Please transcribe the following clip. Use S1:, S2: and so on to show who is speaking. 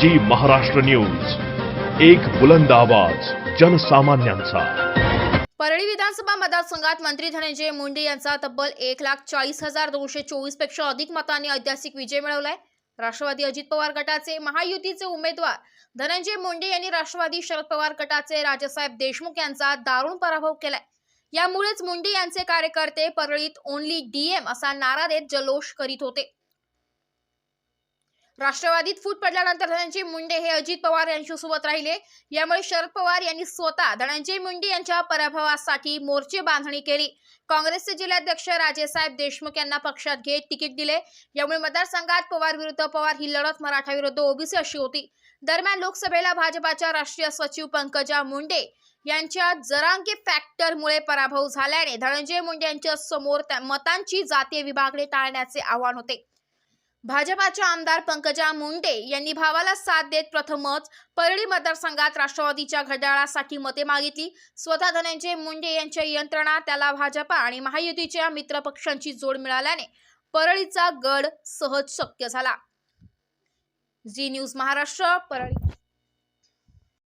S1: जी Maharashtra news. एक बुलंद आवाज जनसामान्यांचा.
S2: परळी विधानसभा मतदारसंघात मंत्री धनंजय मुंडे यांचा तब्बल एक लाख चाळीस हजार दोनशे चोवीसपेक्षा अधिक मतांनी ऐतिहासिक विजय मिळवलाय. राष्ट्रवादी अजित पवार गटाचे महायुतीचे उमेदवार धनंजय मुंडे यांनी राष्ट्रवादी शरद पवार गटाचे राजासाहेब देशमुख यांचा दारुण पराभव केलाय. यामुळेच मुंडे यांचे कार्यकर्ते परळीत ओनली डीएम असा नारा देत जल्लोष करीत होते. राष्ट्रवादीत फूट पडल्यानंतर धनंजय मुंडे हे अजित पवार यांच्यासोबत राहिले. यामुळे शरद पवार यांनी स्वतः धनंजय मुंडे यांच्या पराभवासाठी मोर्चे बांधणी केली. काँग्रेसचे जिल्हाध्यक्ष राजेसाहेब देशमुख यांना पक्षात घेत तिकीट दिले. यामुळे मतदारसंघात पवार विरुद्ध पवार ही लढत मराठा विरुद्ध ओबीसी अशी होती. दरम्यान लोकसभेला भाजपाच्या राष्ट्रीय सचिव पंकजा मुंडे यांच्या जरांगे फॅक्टरमुळे पराभव झाल्याने धनंजय मुंडे यांच्या समोर मतांची जातीय विभागणी टाळण्याचे आव्हान होते. भाजपाच्या आमदार पंकजा मुंडे यांनी भावाला साथ देत प्रथमच परळी मतदारसंघात राष्ट्रवादीच्या घड्याळासाठी मते मागितली. स्वतः धनंजय मुंडे यांच्या यंत्रणा त्याला भाजपा आणि महायुतीच्या मित्रपक्षांची जोड मिळाल्याने परळीचा गड सहज शक्य झाला. Zee news Maharashtra Parli.